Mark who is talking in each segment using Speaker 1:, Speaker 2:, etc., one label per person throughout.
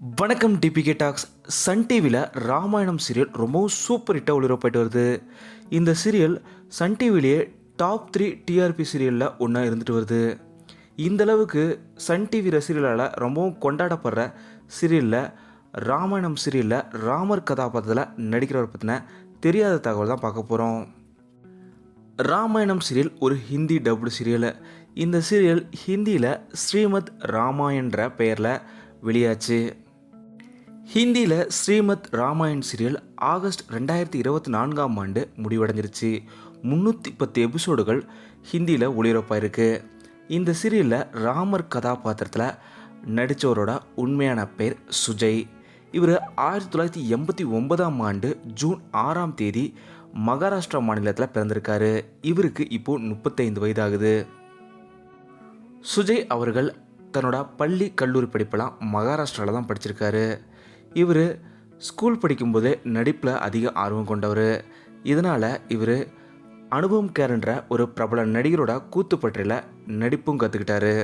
Speaker 1: வணக்கம் DPK tax. Sun டிவியில் Ramayanam serial ரொம்பவும் சூப்பர் ஹிட்டாக ஒளிபரப்பாயிட்டு வருது. இந்த சீரியல் சன் டிவிலேயே டாப் த்ரீ டிஆர்பி சீரியலில் ஒன்றா இருந்துட்டு வருது. இந்தளவுக்கு சன் டிவி ரசிகர்களால் ரொம்பவும் கொண்டாடப்படுற சீரியலில் ராமாயணம் சீரியலில் ராமர் கதாபாத்திரத்தில் நடிக்கிறவர் பற்றின தெரியாத தகவல் தான் பார்க்க போகிறோம் ராமாயணம் சீரியல் ஒரு ஹிந்தி டப்டு சீரியல் இந்த சீரியல் ஹிந்தியில் ஸ்ரீமத் ராமாயன்ற பெயரில் வெளியாச்சு. ஹிந்தியில் ஸ்ரீமத் ராமாயண் சீரியல் ஆகஸ்ட் ரெண்டாயிரத்தி இருபத்தி நான்காம் ஆண்டு முடிவடைஞ்சிருச்சு. முந்நூற்றி பத்து எபிசோடுகள் ஹிந்தியில் ஒளிபரப்பாயிருக்கு. இந்த சீரியலில் ராமர் கதாபாத்திரத்தில் நடித்தவரோட உண்மையான பேர் சுஜய். இவர் ஆயிரத்தி தொள்ளாயிரத்தி எண்பத்தி ஒன்பதாம் ஆண்டு ஜூன் ஆறாம் தேதி மகாராஷ்டிரா மாநிலத்தில் பிறந்திருக்காரு. இவருக்கு இப்போது முப்பத்தைந்து வயதாகுது. சுஜய் அவர்கள் தன்னோட பள்ளி கல்லூரி படிப்பெல்லாம் மகாராஷ்டிராவில் தான் படிச்சிருக்காரு. இவர் ஸ்கூல் படிக்கும்போதே நடிப்பில் அதிக ஆர்வம் கொண்டவர். இதனால் இவர் அனுபவம் கேர்ன்ற ஒரு பிரபல நடிகரோட கூத்துப்பற்றியில் நடிப்பும் கற்றுக்கிட்டாரு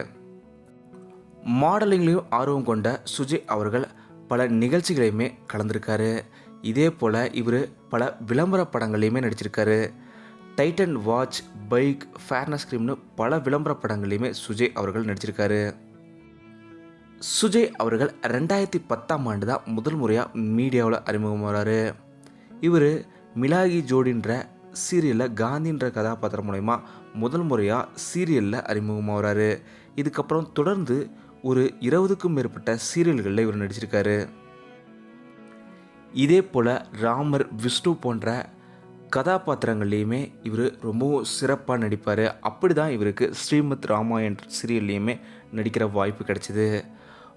Speaker 1: மாடலிங்லேயும் ஆர்வம் கொண்ட சுஜய் அவர்கள் பல நிகழ்ச்சிகளையுமே கலந்திருக்காரு. இதே போல் இவர் பல விளம்பர படங்கள்லையுமே நடிச்சிருக்காரு. டைட்டன் வாட்ச் பைக் ஃபேர்னஸ் க்ரீம்னு பல விளம்பர படங்கள்லையுமே சுஜய் அவர்கள் நடிச்சிருக்காரு. சுஜய் அவர்கள் ரெண்டாயிரத்தி பத்தாம் ஆண்டு தான் முதல் முறையாக மீடியாவில் அறிமுகமாகிறாரு இவர் மிலாகி ஜோடின்ற சீரியலில் காந்தின்ற கதாபாத்திரம் மூலயமா முதல் முறையாக சீரியலில் அறிமுகமாகிறாரு இதுக்கப்புறம் தொடர்ந்து ஒரு இருபதுக்கும் மேற்பட்ட சீரியல்களில் இவர் நடிச்சிருக்காரு. இதே போல் ராமர் விஷ்ணு போன்ற கதாபாத்திரங்கள்லேயுமே இவர் ரொம்பவும் சிறப்பாக நடிப்பார். அப்படி தான் இவருக்கு ஸ்ரீமத் ராமாயண் சீரியல்லையுமே நடிக்கிற வாய்ப்பு கிடைச்சிது.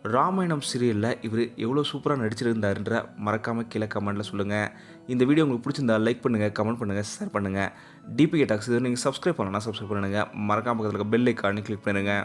Speaker 1: ராமாயணம் சீரியலில் இவர் எவ்வளோ சூப்பராக நடிச்சிருந்தாருன்ற மறக்காமல் கீழே கமெண்ட்டில் சொல்லுங்கள் இந்த வீடியோ உங்களுக்கு பிடிச்சிருந்தா லைக் பண்ணுங்கள் கமெண்ட் பண்ணுங்கள் ஷேர் பண்ணுங்கள் டிபிகே டாக்ஸ் இது நீங்கள் சப்ஸ்கிரைப் பண்ணலாம் சப்ஸ்கிரைப் பண்ணுங்கள் மறக்காமல் பக்கத்தில் பெல் ஐக்கானு கிளிக் பண்ணுங்கள்